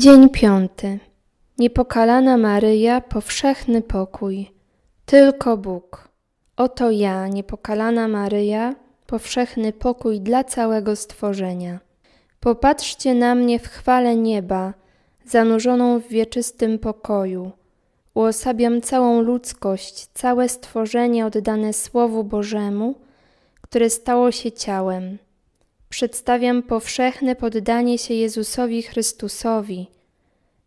Dzień piąty. Niepokalana Maryja, powszechny pokój. Tylko Bóg. Oto ja, niepokalana Maryja, powszechny pokój dla całego stworzenia. Popatrzcie na mnie w chwale nieba, zanurzoną w wieczystym pokoju. Uosabiam całą ludzkość, całe stworzenie oddane Słowu Bożemu, które stało się ciałem. Przedstawiam powszechne poddanie się Jezusowi Chrystusowi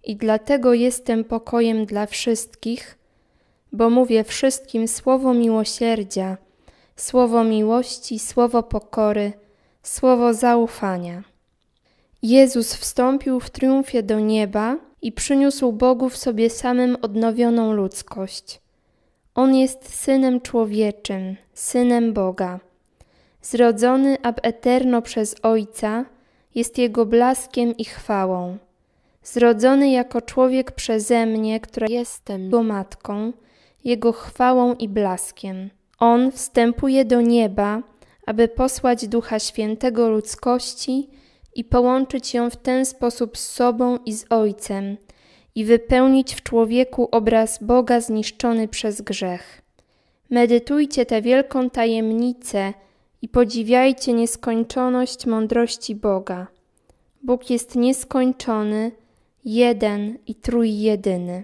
i dlatego jestem pokojem dla wszystkich, bo mówię wszystkim słowo miłosierdzia, słowo miłości, słowo pokory, słowo zaufania. Jezus wstąpił w triumfie do nieba i przyniósł Bogu w sobie samym odnowioną ludzkość. On jest synem człowieczym, synem Boga. Zrodzony ab eterno przez Ojca, jest Jego blaskiem i chwałą. Zrodzony jako człowiek przeze mnie, która jestem Jego matką, Jego chwałą i blaskiem. On wstępuje do nieba, aby posłać Ducha Świętego ludzkości i połączyć ją w ten sposób z sobą i z Ojcem i wypełnić w człowieku obraz Boga zniszczony przez grzech. Medytujcie tę wielką tajemnicę i podziwiajcie nieskończoność mądrości Boga. Bóg jest nieskończony, jeden i trójjedyny.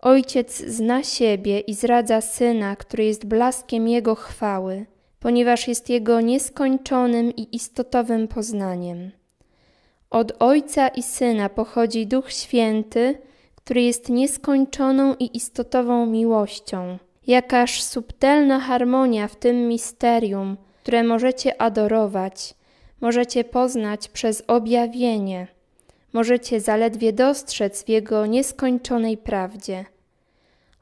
Ojciec zna siebie i zradza Syna, który jest blaskiem Jego chwały, ponieważ jest Jego nieskończonym i istotowym poznaniem. Od Ojca i Syna pochodzi Duch Święty, który jest nieskończoną i istotową miłością. Jakaż subtelna harmonia w tym misterium, które możecie adorować, możecie poznać przez objawienie, możecie zaledwie dostrzec w Jego nieskończonej prawdzie.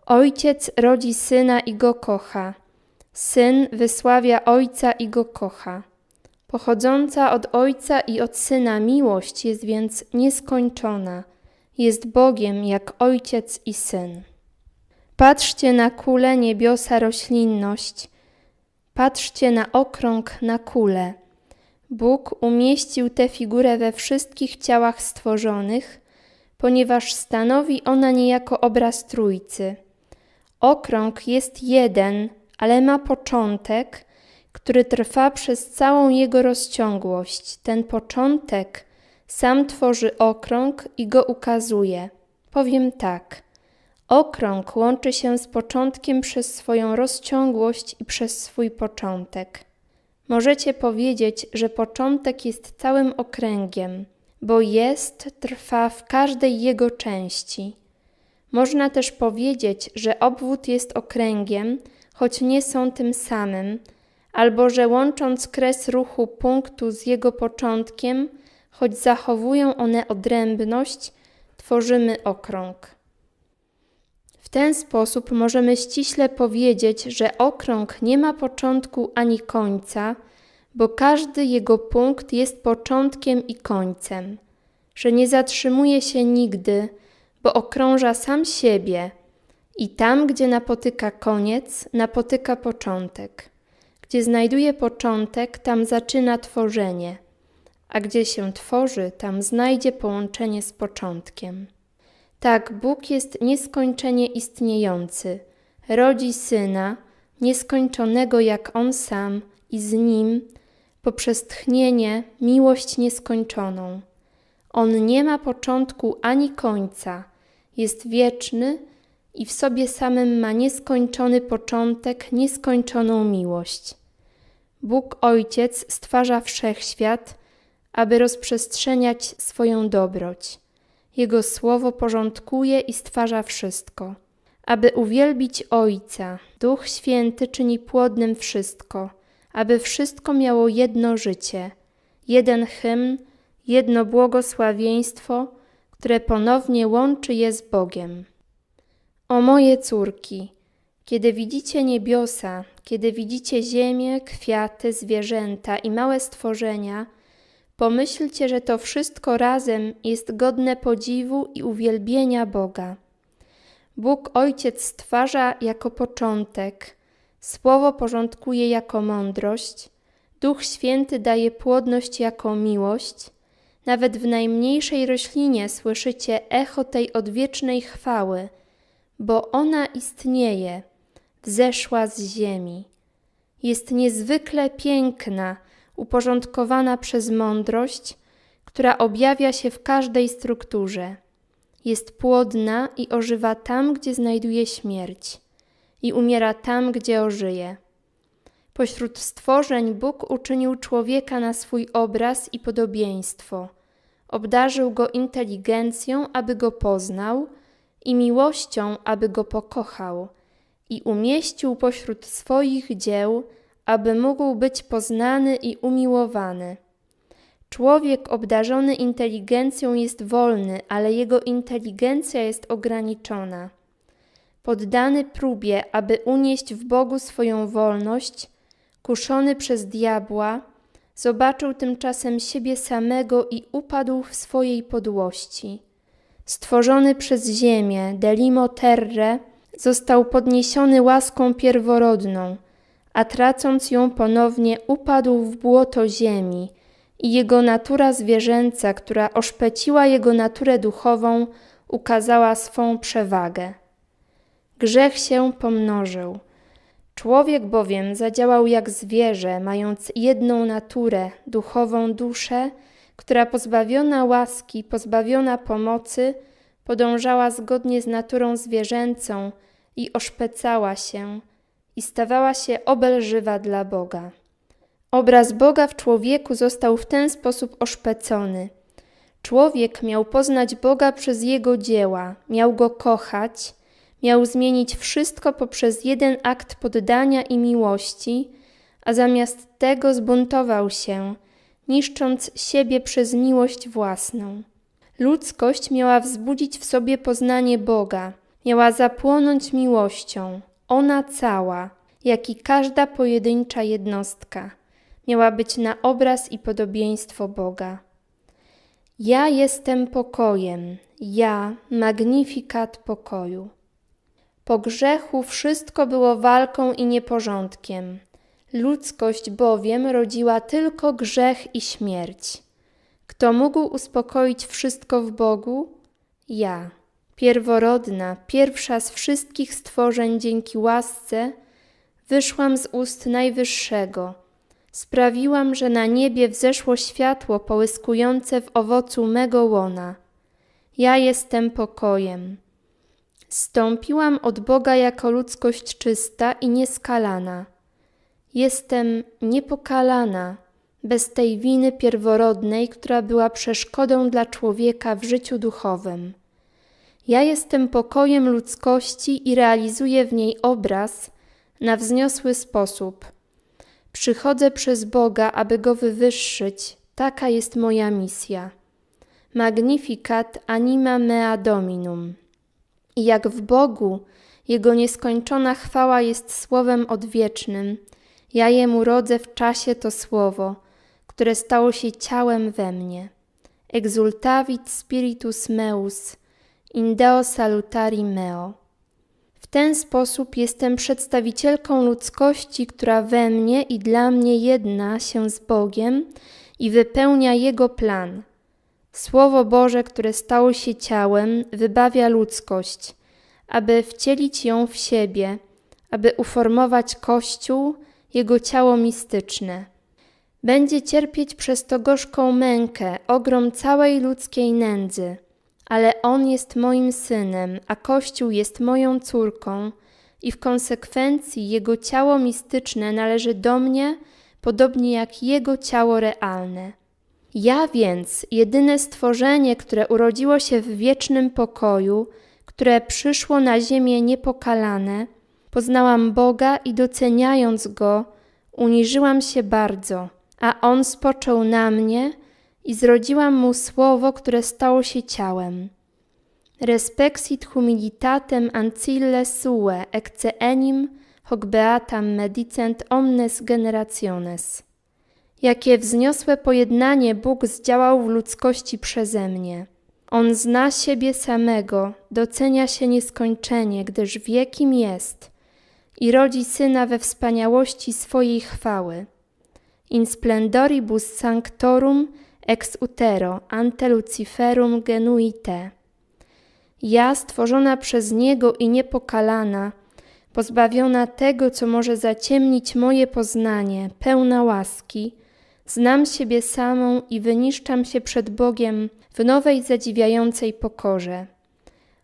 Ojciec rodzi Syna i Go kocha. Syn wysławia Ojca i Go kocha. Pochodząca od Ojca i od Syna miłość jest więc nieskończona, jest Bogiem jak Ojciec i Syn. Patrzcie na kulę niebiosa roślinność, patrzcie na okrąg na kulę. Bóg umieścił tę figurę we wszystkich ciałach stworzonych, ponieważ stanowi ona niejako obraz Trójcy. Okrąg jest jeden, ale ma początek, który trwa przez całą jego rozciągłość. Ten początek sam tworzy okrąg i go ukazuje. Powiem tak. Okrąg łączy się z początkiem przez swoją rozciągłość i przez swój początek. Możecie powiedzieć, że początek jest całym okręgiem, bo jest, trwa w każdej jego części. Można też powiedzieć, że obwód jest okręgiem, choć nie są tym samym, albo że łącząc kres ruchu punktu z jego początkiem, choć zachowują one odrębność, tworzymy okrąg. Ten sposób możemy ściśle powiedzieć, że okrąg nie ma początku ani końca, bo każdy jego punkt jest początkiem i końcem, że nie zatrzymuje się nigdy, bo okrąża sam siebie i tam, gdzie napotyka koniec, napotyka początek. Gdzie znajduje początek, tam zaczyna tworzenie, a gdzie się tworzy, tam znajdzie połączenie z początkiem. Tak, Bóg jest nieskończenie istniejący, rodzi syna, nieskończonego jak on sam, i z nim, poprzez tchnienie, miłość nieskończoną. On nie ma początku ani końca, jest wieczny i w sobie samym ma nieskończony początek, nieskończoną miłość. Bóg Ojciec stwarza wszechświat, aby rozprzestrzeniać swoją dobroć. Jego słowo porządkuje i stwarza wszystko. Aby uwielbić Ojca, Duch Święty czyni płodnym wszystko, aby wszystko miało jedno życie, jeden hymn, jedno błogosławieństwo, które ponownie łączy je z Bogiem. O moje córki, kiedy widzicie niebiosa, kiedy widzicie ziemię, kwiaty, zwierzęta i małe stworzenia, Pomyślcie, że to wszystko razem jest godne podziwu i uwielbienia Boga. Bóg Ojciec stwarza jako początek, Słowo porządkuje jako mądrość, Duch Święty daje płodność jako miłość, Nawet w najmniejszej roślinie słyszycie echo tej odwiecznej chwały, bo ona istnieje, wzeszła z ziemi. Jest niezwykle piękna, uporządkowana przez mądrość, która objawia się w każdej strukturze. Jest płodna i ożywa tam, gdzie znajduje śmierć, i umiera tam, gdzie ożyje. Pośród stworzeń Bóg uczynił człowieka na swój obraz i podobieństwo. Obdarzył go inteligencją, aby go poznał, i miłością, aby go pokochał, i umieścił pośród swoich dzieł, aby mógł być poznany i umiłowany. Człowiek obdarzony inteligencją jest wolny, ale jego inteligencja jest ograniczona. Poddany próbie, aby unieść w Bogu swoją wolność, kuszony przez diabła, zobaczył tymczasem siebie samego i upadł w swojej podłości. Stworzony przez ziemię, delimo terre, został podniesiony łaską pierworodną, a tracąc ją ponownie upadł w błoto ziemi i jego natura zwierzęca, która oszpeciła jego naturę duchową, ukazała swą przewagę. Grzech się pomnożył. Człowiek bowiem zadziałał jak zwierzę, mając jedną naturę, duchową duszę, która pozbawiona łaski, pozbawiona pomocy, podążała zgodnie z naturą zwierzęcą i oszpecała się i stawała się obelżywa dla Boga. Obraz Boga w człowieku został w ten sposób oszpecony. Człowiek miał poznać Boga przez jego dzieła, miał go kochać, miał zmienić wszystko poprzez jeden akt poddania i miłości, a zamiast tego zbuntował się, niszcząc siebie przez miłość własną. Ludzkość miała wzbudzić w sobie poznanie Boga, miała zapłonąć miłością, ona cała, jak i każda pojedyncza jednostka, miała być na obraz i podobieństwo Boga. Ja jestem pokojem, ja, magnifikat pokoju. Po grzechu wszystko było walką i nieporządkiem. Ludzkość bowiem rodziła tylko grzech i śmierć. Kto mógł uspokoić wszystko w Bogu? Ja, pierworodna, pierwsza z wszystkich stworzeń dzięki łasce, wyszłam z ust Najwyższego. Sprawiłam, że na niebie wzeszło światło połyskujące w owocu mego łona. Ja jestem pokojem. Stąpiłam od Boga jako ludzkość czysta i nieskalana. Jestem niepokalana, bez tej winy pierworodnej, która była przeszkodą dla człowieka w życiu duchowym. Ja jestem pokojem ludzkości i realizuję w niej obraz na wzniosły sposób. Przychodzę przez Boga, aby go wywyższyć. Taka jest moja misja. Magnificat anima mea dominum. I jak w Bogu Jego nieskończona chwała jest słowem odwiecznym, ja Jemu rodzę w czasie to słowo, które stało się ciałem we mnie. Exultavit spiritus meus, in deo salutari meo. W ten sposób jestem przedstawicielką ludzkości, która we mnie i dla mnie jedna się z Bogiem i wypełnia Jego plan – Słowo Boże, które stało się ciałem, wybawia ludzkość, aby wcielić ją w siebie, aby uformować Kościół, jego ciało mistyczne. Będzie cierpieć przez to gorzką mękę, ogrom całej ludzkiej nędzy, ale On jest moim synem, a Kościół jest moją córką, i w konsekwencji jego ciało mistyczne należy do mnie, podobnie jak jego ciało realne. Ja więc, jedyne stworzenie, które urodziło się w wiecznym pokoju, które przyszło na ziemię niepokalane, poznałam Boga i doceniając Go, uniżyłam się bardzo, a On spoczął na mnie i zrodziłam Mu słowo, które stało się ciałem. Respexit humilitatem ancille sue, ecce enim hoc beatam medicent omnes generationes. Jakie wzniosłe pojednanie Bóg zdziałał w ludzkości przeze mnie. On zna siebie samego, docenia się nieskończenie, gdyż wie kim jest i rodzi Syna we wspaniałości swojej chwały. In splendoribus sanctorum ex utero ante luciferum genui te. Ja, stworzona przez Niego i niepokalana, pozbawiona tego, co może zaciemnić moje poznanie, pełna łaski, znam siebie samą i wyniszczam się przed Bogiem w nowej zadziwiającej pokorze.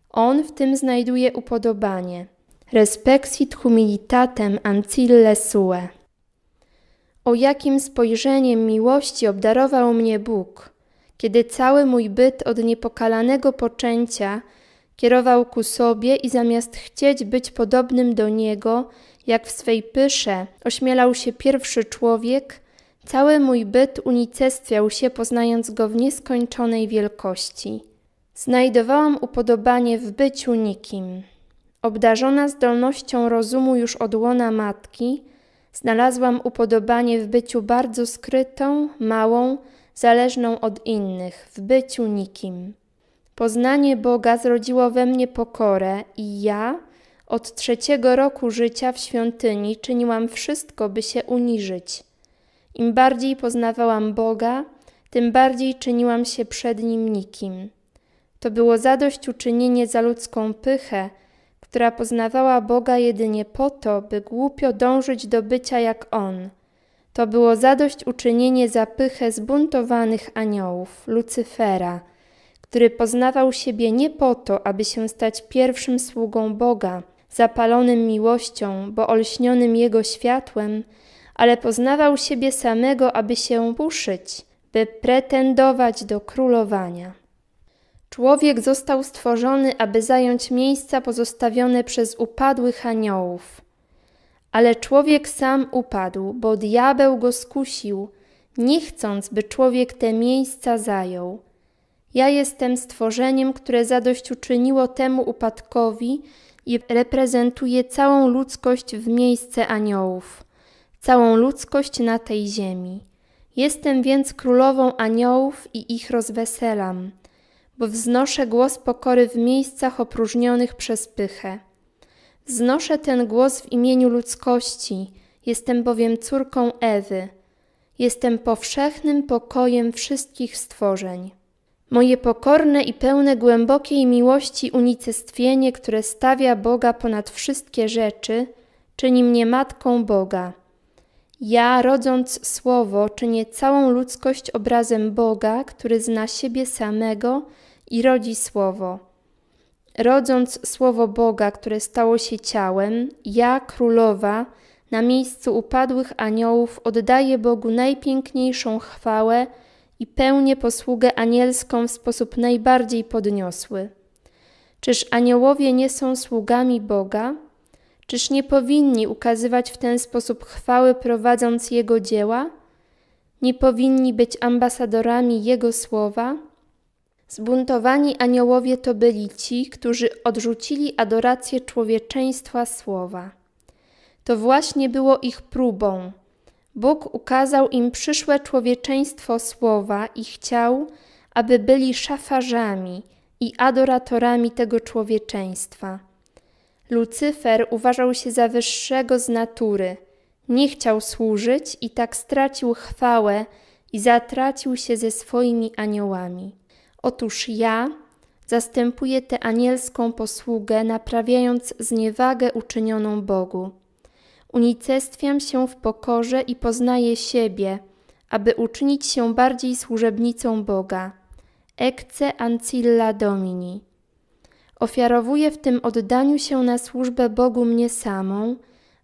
On w tym znajduje upodobanie. Respexit humilitatem ancille sue. O jakim spojrzeniem miłości obdarował mnie Bóg, kiedy cały mój byt od niepokalanego poczęcia kierował ku sobie i zamiast chcieć być podobnym do Niego, jak w swej pysze ośmielał się pierwszy człowiek, cały mój byt unicestwiał się, poznając Go w nieskończonej wielkości. Znajdowałam upodobanie w byciu nikim. Obdarzona zdolnością rozumu już od łona matki, znalazłam upodobanie w byciu bardzo skrytą, małą, zależną od innych, w byciu nikim. Poznanie Boga zrodziło we mnie pokorę i ja od trzeciego roku życia w świątyni czyniłam wszystko, by się uniżyć. Im bardziej poznawałam Boga, tym bardziej czyniłam się przed Nim nikim. To było zadośćuczynienie za ludzką pychę, która poznawała Boga jedynie po to, by głupio dążyć do bycia jak On. To było zadośćuczynienie za pychę zbuntowanych aniołów, Lucyfera, który poznawał siebie nie po to, aby się stać pierwszym sługą Boga, zapalonym miłością, bo olśnionym Jego światłem, ale poznawał siebie samego, aby się puszyć, by pretendować do królowania. Człowiek został stworzony, aby zająć miejsca pozostawione przez upadłych aniołów. Ale człowiek sam upadł, bo diabeł go skusił, nie chcąc, by człowiek te miejsca zajął. Ja jestem stworzeniem, które zadośćuczyniło temu upadkowi i reprezentuje całą ludzkość w miejsce aniołów, całą ludzkość na tej ziemi. Jestem więc królową aniołów i ich rozweselam, bo wznoszę głos pokory w miejscach opróżnionych przez pychę. Wznoszę ten głos w imieniu ludzkości, jestem bowiem córką Ewy. Jestem powszechnym pokojem wszystkich stworzeń. Moje pokorne i pełne głębokiej miłości unicestwienie, które stawia Boga ponad wszystkie rzeczy, czyni mnie matką Boga. Ja, rodząc Słowo, czynię całą ludzkość obrazem Boga, który zna siebie samego i rodzi Słowo. Rodząc Słowo Boga, które stało się ciałem, ja, królowa, na miejscu upadłych aniołów oddaję Bogu najpiękniejszą chwałę i pełnię posługę anielską w sposób najbardziej podniosły. Czyż aniołowie nie są sługami Boga? Czyż nie powinni ukazywać w ten sposób chwały, prowadząc Jego dzieła? Nie powinni być ambasadorami Jego słowa? Zbuntowani aniołowie to byli ci, którzy odrzucili adorację człowieczeństwa słowa. To właśnie było ich próbą. Bóg ukazał im przyszłe człowieczeństwo słowa i chciał, aby byli szafarzami i adoratorami tego człowieczeństwa. Lucyfer uważał się za wyższego z natury, nie chciał służyć i tak stracił chwałę i zatracił się ze swoimi aniołami. Otóż ja zastępuję tę anielską posługę, naprawiając zniewagę uczynioną Bogu. Unicestwiam się w pokorze i poznaję siebie, aby uczynić się bardziej służebnicą Boga. Ecce ancilla domini. Ofiarowuję w tym oddaniu się na służbę Bogu mnie samą,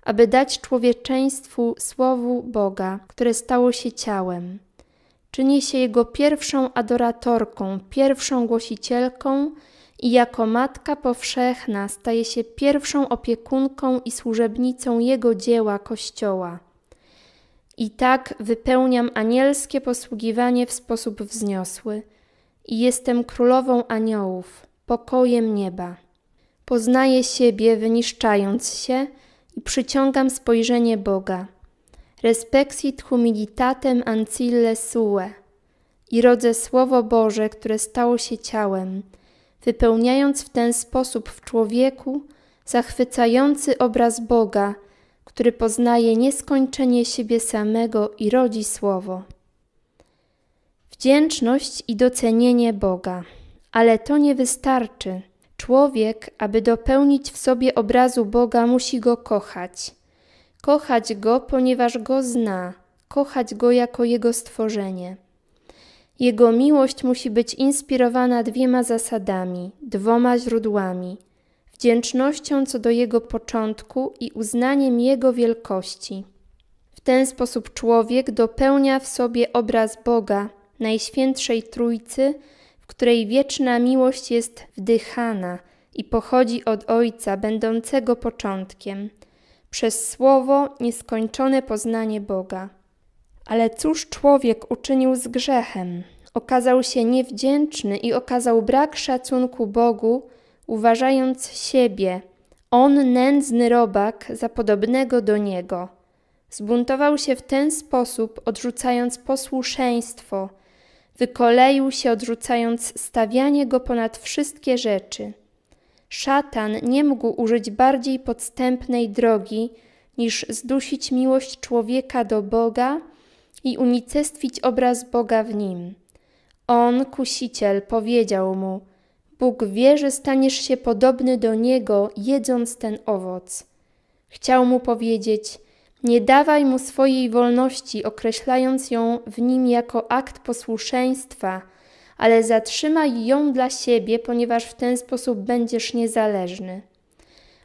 aby dać człowieczeństwu słowu Boga, które stało się ciałem. Czynię się Jego pierwszą adoratorką, pierwszą głosicielką i jako Matka Powszechna staje się pierwszą opiekunką i służebnicą Jego dzieła Kościoła. I tak wypełniam anielskie posługiwanie w sposób wzniosły i jestem królową aniołów, pokojem nieba. Poznaję siebie, wyniszczając się i przyciągam spojrzenie Boga. Respexit humilitatem ancille sue i rodzę Słowo Boże, które stało się ciałem, wypełniając w ten sposób w człowieku zachwycający obraz Boga, który poznaje nieskończenie siebie samego i rodzi Słowo. Wdzięczność i docenienie Boga. Ale to nie wystarczy. Człowiek, aby dopełnić w sobie obrazu Boga, musi go kochać. Kochać go, ponieważ go zna, kochać go jako jego stworzenie. Jego miłość musi być inspirowana dwiema zasadami, dwoma źródłami: wdzięcznością co do jego początku i uznaniem jego wielkości. W ten sposób człowiek dopełnia w sobie obraz Boga, Najświętszej Trójcy, w której wieczna miłość jest wdychana i pochodzi od Ojca, będącego początkiem, przez słowo nieskończone poznanie Boga. Ale cóż człowiek uczynił z grzechem? Okazał się niewdzięczny i okazał brak szacunku Bogu, uważając siebie, on nędzny robak, za podobnego do niego. Zbuntował się w ten sposób, odrzucając posłuszeństwo, wykoleił się, odrzucając stawianie go ponad wszystkie rzeczy. Szatan nie mógł użyć bardziej podstępnej drogi, niż zdusić miłość człowieka do Boga i unicestwić obraz Boga w nim. On, kusiciel, powiedział mu: Bóg wie, że staniesz się podobny do niego, jedząc ten owoc. Chciał mu powiedzieć: Nie dawaj mu swojej wolności, określając ją w nim jako akt posłuszeństwa, ale zatrzymaj ją dla siebie, ponieważ w ten sposób będziesz niezależny.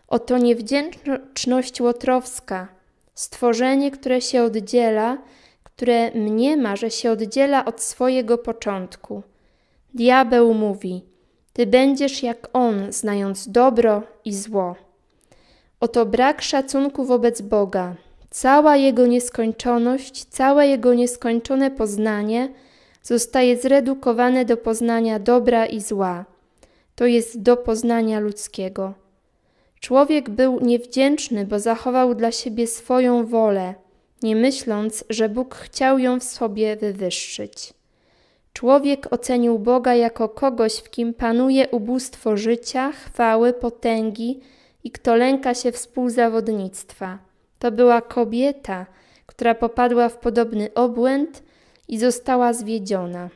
Oto niewdzięczność łotrowska, stworzenie, które się oddziela, które mniema, że się oddziela od swojego początku. Diabeł mówi: Ty będziesz jak on, znając dobro i zło. Oto brak szacunku wobec Boga, cała jego nieskończoność, całe jego nieskończone poznanie zostaje zredukowane do poznania dobra i zła, to jest do poznania ludzkiego. Człowiek był niewdzięczny, bo zachował dla siebie swoją wolę nie myśląc, że Bóg chciał ją w sobie wywyższyć. Człowiek ocenił Boga jako kogoś, w kim panuje ubóstwo życia, chwały, potęgi i kto lęka się współzawodnictwa. To była kobieta, która popadła w podobny obłęd i została zwiedziona.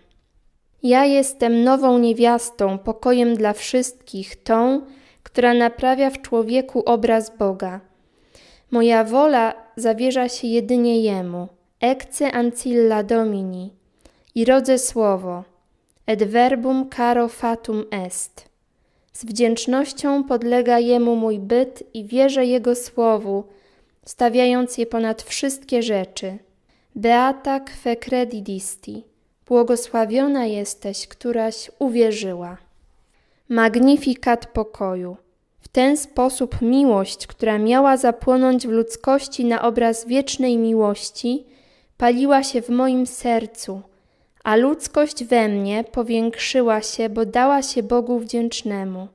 Ja jestem nową niewiastą, pokojem dla wszystkich, tą, która naprawia w człowieku obraz Boga. Moja wola zawierza się jedynie Jemu, ecce ancilla Domini, i rodzę słowo, et verbum caro fatum est. Z wdzięcznością podlega Jemu mój byt i wierzę Jego słowu, stawiając je ponad wszystkie rzeczy. Beata kwe credidisti, błogosławiona jesteś, któraś uwierzyła. Magnifikat pokoju ten sposób miłość, która miała zapłonąć w ludzkości na obraz wiecznej miłości, paliła się w moim sercu, a ludzkość we mnie powiększyła się, bo dała się Bogu wdzięcznemu.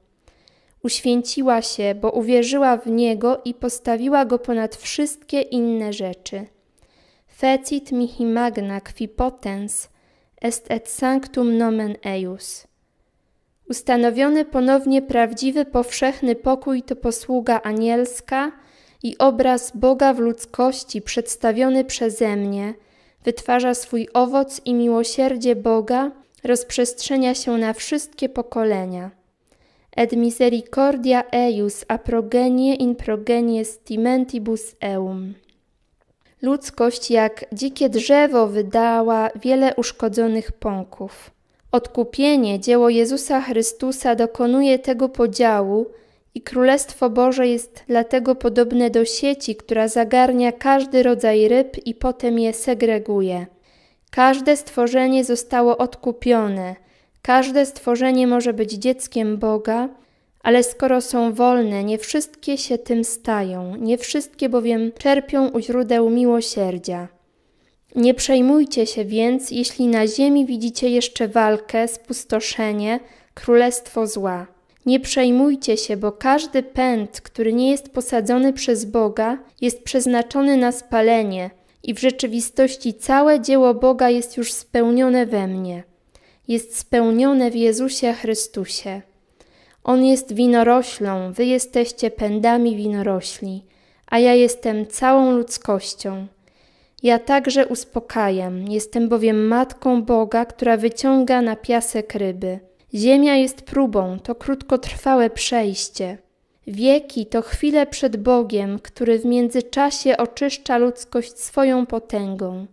Uświęciła się, bo uwierzyła w Niego i postawiła Go ponad wszystkie inne rzeczy. Fecit mihi magna qui potens est et sanctum nomen eius. Ustanowiony ponownie prawdziwy, powszechny pokój to posługa anielska i obraz Boga w ludzkości przedstawiony przeze mnie wytwarza swój owoc i miłosierdzie Boga rozprzestrzenia się na wszystkie pokolenia. Et misericordia eius a progenie in progenie stimentibus eum. Ludzkość jak dzikie drzewo wydała wiele uszkodzonych pąków. Odkupienie, dzieło Jezusa Chrystusa dokonuje tego podziału i Królestwo Boże jest dlatego podobne do sieci, która zagarnia każdy rodzaj ryb i potem je segreguje. Każde stworzenie zostało odkupione, każde stworzenie może być dzieckiem Boga, ale skoro są wolne, nie wszystkie się tym stają, nie wszystkie bowiem czerpią u źródeł miłosierdzia. Nie przejmujcie się więc, jeśli na ziemi widzicie jeszcze walkę, spustoszenie, królestwo zła. Nie przejmujcie się, bo każdy pęd, który nie jest posadzony przez Boga, jest przeznaczony na spalenie i w rzeczywistości całe dzieło Boga jest już spełnione we mnie. Jest spełnione w Jezusie Chrystusie. On jest winoroślą, wy jesteście pędami winorośli, a ja jestem całą ludzkością. Ja także uspokajam, jestem bowiem matką Boga, która wyciąga na piasek ryby. Ziemia jest próbą, to krótkotrwałe przejście. Wieki to chwile przed Bogiem, który w międzyczasie oczyszcza ludzkość swoją potęgą.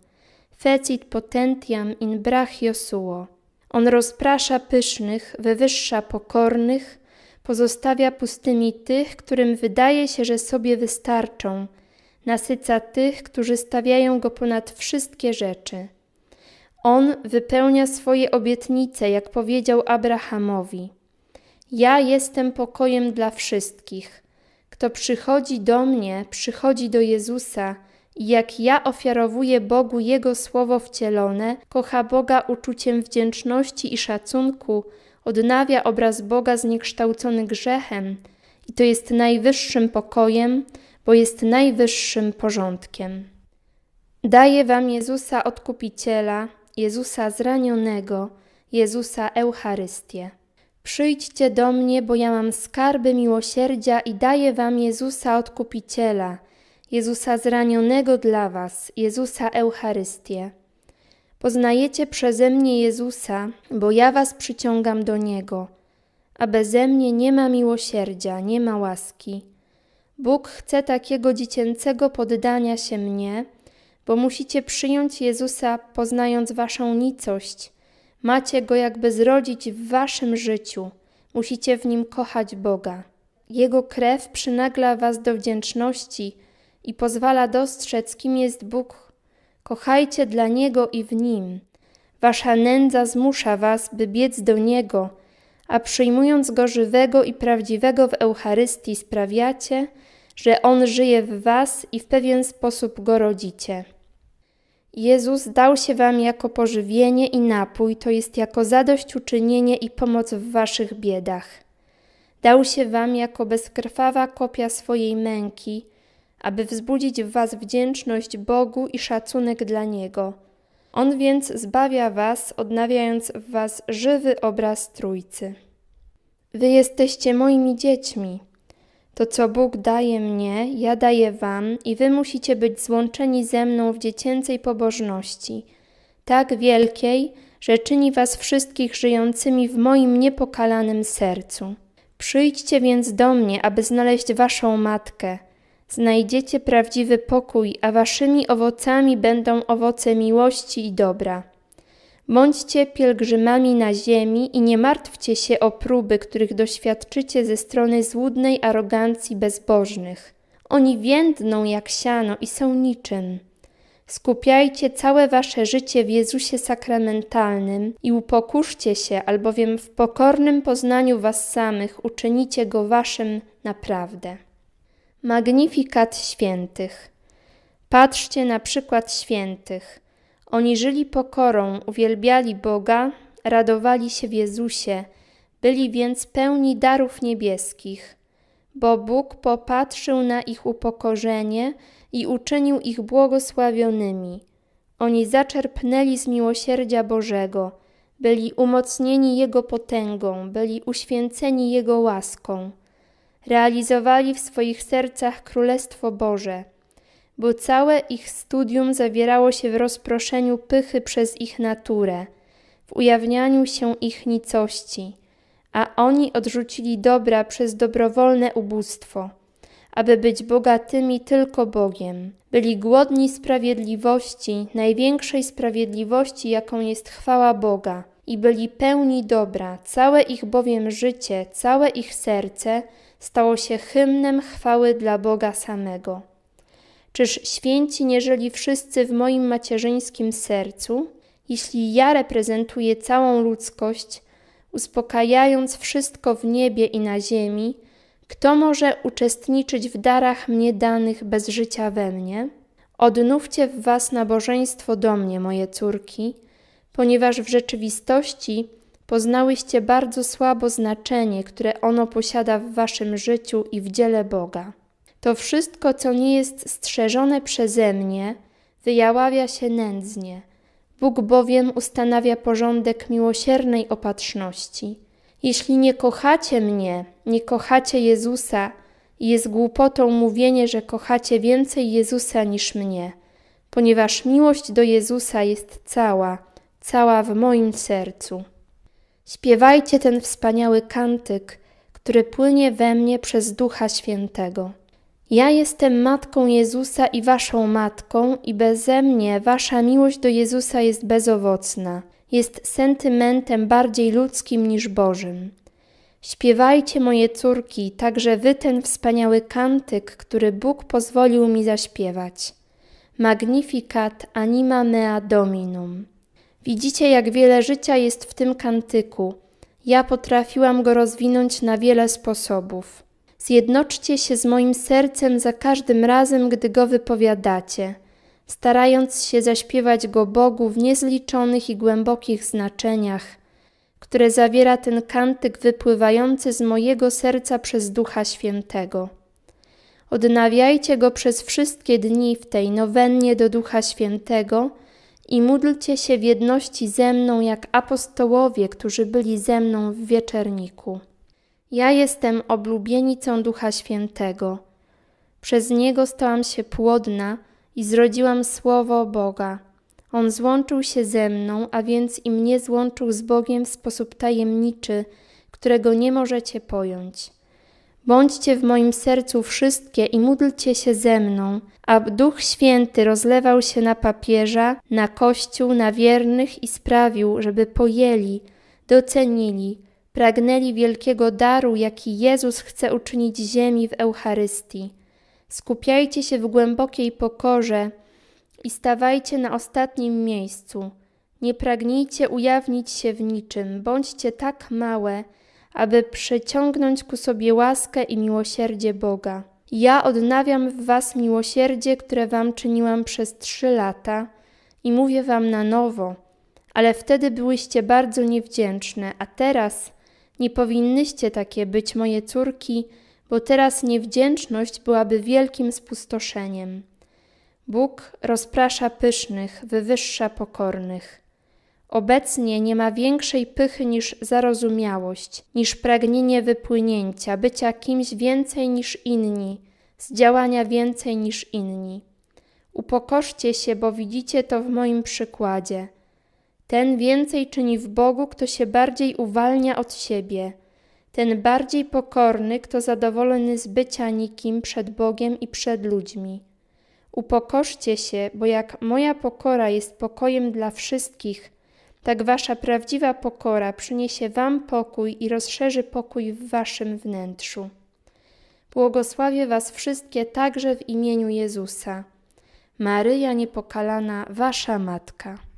Fecit potentiam in brachio suo. On rozprasza pysznych, wywyższa pokornych, pozostawia pustymi tych, którym wydaje się, że sobie wystarczą, nasyca tych, którzy stawiają go ponad wszystkie rzeczy. On wypełnia swoje obietnice, jak powiedział Abrahamowi. Ja jestem pokojem dla wszystkich. Kto przychodzi do mnie, przychodzi do Jezusa jak ja ofiarowuję Bogu Jego słowo wcielone, kocha Boga uczuciem wdzięczności i szacunku, odnawia obraz Boga zniekształcony grzechem i to jest najwyższym pokojem, bo jest najwyższym porządkiem. Daję wam Jezusa Odkupiciela, Jezusa zranionego, Jezusa Eucharystię. Przyjdźcie do mnie, bo ja mam skarby miłosierdzia i daję wam Jezusa Odkupiciela, Jezusa zranionego dla was, Jezusa Eucharystię. Poznajecie przeze mnie Jezusa, bo ja was przyciągam do Niego, a beze mnie nie ma miłosierdzia, nie ma łaski. Bóg chce takiego dziecięcego poddania się mnie, bo musicie przyjąć Jezusa, poznając waszą nicość. Macie go jakby zrodzić w waszym życiu. Musicie w nim kochać Boga. Jego krew przynagla was do wdzięczności i pozwala dostrzec, kim jest Bóg. Kochajcie dla Niego i w Nim. Wasza nędza zmusza was, by biec do Niego, a przyjmując Go żywego i prawdziwego w Eucharystii sprawiacie, że On żyje w was i w pewien sposób Go rodzicie. Jezus dał się wam jako pożywienie i napój, to jest jako zadośćuczynienie i pomoc w waszych biedach. Dał się wam jako bezkrwawa kopia swojej męki, aby wzbudzić w was wdzięczność Bogu i szacunek dla Niego. On więc zbawia was, odnawiając w was żywy obraz Trójcy. Wy jesteście moimi dziećmi. To, co Bóg daje mnie, ja daję wam i wy musicie być złączeni ze mną w dziecięcej pobożności, tak wielkiej, że czyni was wszystkich żyjącymi w moim niepokalanym sercu. Przyjdźcie więc do mnie, aby znaleźć waszą matkę. Znajdziecie prawdziwy pokój, a waszymi owocami będą owoce miłości i dobra. Bądźcie pielgrzymami na ziemi i nie martwcie się o próby, których doświadczycie ze strony złudnej arogancji bezbożnych. Oni więdną jak siano i są niczym. Skupiajcie całe wasze życie w Jezusie sakramentalnym i upokurzcie się, albowiem w pokornym poznaniu was samych uczynicie go waszym naprawdę. Magnifikat świętych. Patrzcie na przykład świętych. Oni żyli pokorą, uwielbiali Boga, radowali się w Jezusie, byli więc pełni darów niebieskich, bo Bóg popatrzył na ich upokorzenie i uczynił ich błogosławionymi. Oni zaczerpnęli z miłosierdzia Bożego, byli umocnieni Jego potęgą, byli uświęceni Jego łaską. Realizowali w swoich sercach Królestwo Boże – bo całe ich studium zawierało się w rozproszeniu pychy przez ich naturę, w ujawnianiu się ich nicości, a oni odrzucili dobra przez dobrowolne ubóstwo, aby być bogatymi tylko Bogiem. Byli głodni sprawiedliwości, największej sprawiedliwości, jaką jest chwała Boga, i byli pełni dobra, całe ich bowiem życie, całe ich serce stało się hymnem chwały dla Boga samego. Czyż święci nie żyli wszyscy w moim macierzyńskim sercu? Jeśli ja reprezentuję całą ludzkość, uspokajając wszystko w niebie i na ziemi, kto może uczestniczyć w darach mnie danych bez życia we mnie? Odnówcie w was nabożeństwo do mnie, moje córki, ponieważ w rzeczywistości poznałyście bardzo słabo znaczenie, które ono posiada w waszym życiu i w dziele Boga. To wszystko, co nie jest strzeżone przeze mnie, wyjaławia się nędznie. Bóg bowiem ustanawia porządek miłosiernej opatrzności. Jeśli nie kochacie mnie, nie kochacie Jezusa, jest głupotą mówienie, że kochacie więcej Jezusa niż mnie, ponieważ miłość do Jezusa jest cała, cała w moim sercu. Śpiewajcie ten wspaniały kantyk, który płynie we mnie przez Ducha Świętego. Ja jestem matką Jezusa i waszą matką, i beze mnie wasza miłość do Jezusa jest bezowocna, jest sentymentem bardziej ludzkim niż Bożym. Śpiewajcie, moje córki, także wy ten wspaniały kantyk, który Bóg pozwolił mi zaśpiewać. Magnificat anima mea dominum. Widzicie, jak wiele życia jest w tym kantyku. Ja potrafiłam go rozwinąć na wiele sposobów. Zjednoczcie się z moim sercem za każdym razem, gdy go wypowiadacie, starając się zaśpiewać go Bogu w niezliczonych i głębokich znaczeniach, które zawiera ten kantyk wypływający z mojego serca przez Ducha Świętego. Odnawiajcie go przez wszystkie dni w tej nowennie do Ducha Świętego i módlcie się w jedności ze mną, jak apostołowie, którzy byli ze mną w wieczerniku. Ja jestem oblubienicą Ducha Świętego. Przez Niego stałam się płodna i zrodziłam Słowo Boga. On złączył się ze mną, a więc i mnie złączył z Bogiem w sposób tajemniczy, którego nie możecie pojąć. Bądźcie w moim sercu wszystkie i módlcie się ze mną, aby Duch Święty rozlewał się na papieża, na Kościół, na wiernych i sprawił, żeby pojęli, docenili, pragnęli wielkiego daru, jaki Jezus chce uczynić ziemi w Eucharystii. Skupiajcie się w głębokiej pokorze i stawajcie na ostatnim miejscu. Nie pragnijcie ujawnić się w niczym, bądźcie tak małe, aby przyciągnąć ku sobie łaskę i miłosierdzie Boga. Ja odnawiam w was miłosierdzie, które wam czyniłam przez trzy lata i mówię wam na nowo, ale wtedy byłyście bardzo niewdzięczne, a teraz nie powinnyście takie być, moje córki, bo teraz niewdzięczność byłaby wielkim spustoszeniem. Bóg rozprasza pysznych, wywyższa pokornych. Obecnie nie ma większej pychy niż zarozumiałość, niż pragnienie wypłynięcia, bycia kimś więcej niż inni, z działania więcej niż inni. Upokorzcie się, bo widzicie to w moim przykładzie. Ten więcej czyni w Bogu, kto się bardziej uwalnia od siebie. Ten bardziej pokorny, kto zadowolony z bycia nikim przed Bogiem i przed ludźmi. Upokorzcie się, bo jak moja pokora jest pokojem dla wszystkich, tak wasza prawdziwa pokora przyniesie wam pokój i rozszerzy pokój w waszym wnętrzu. Błogosławię was wszystkie także w imieniu Jezusa. Maryja niepokalana, wasza matka.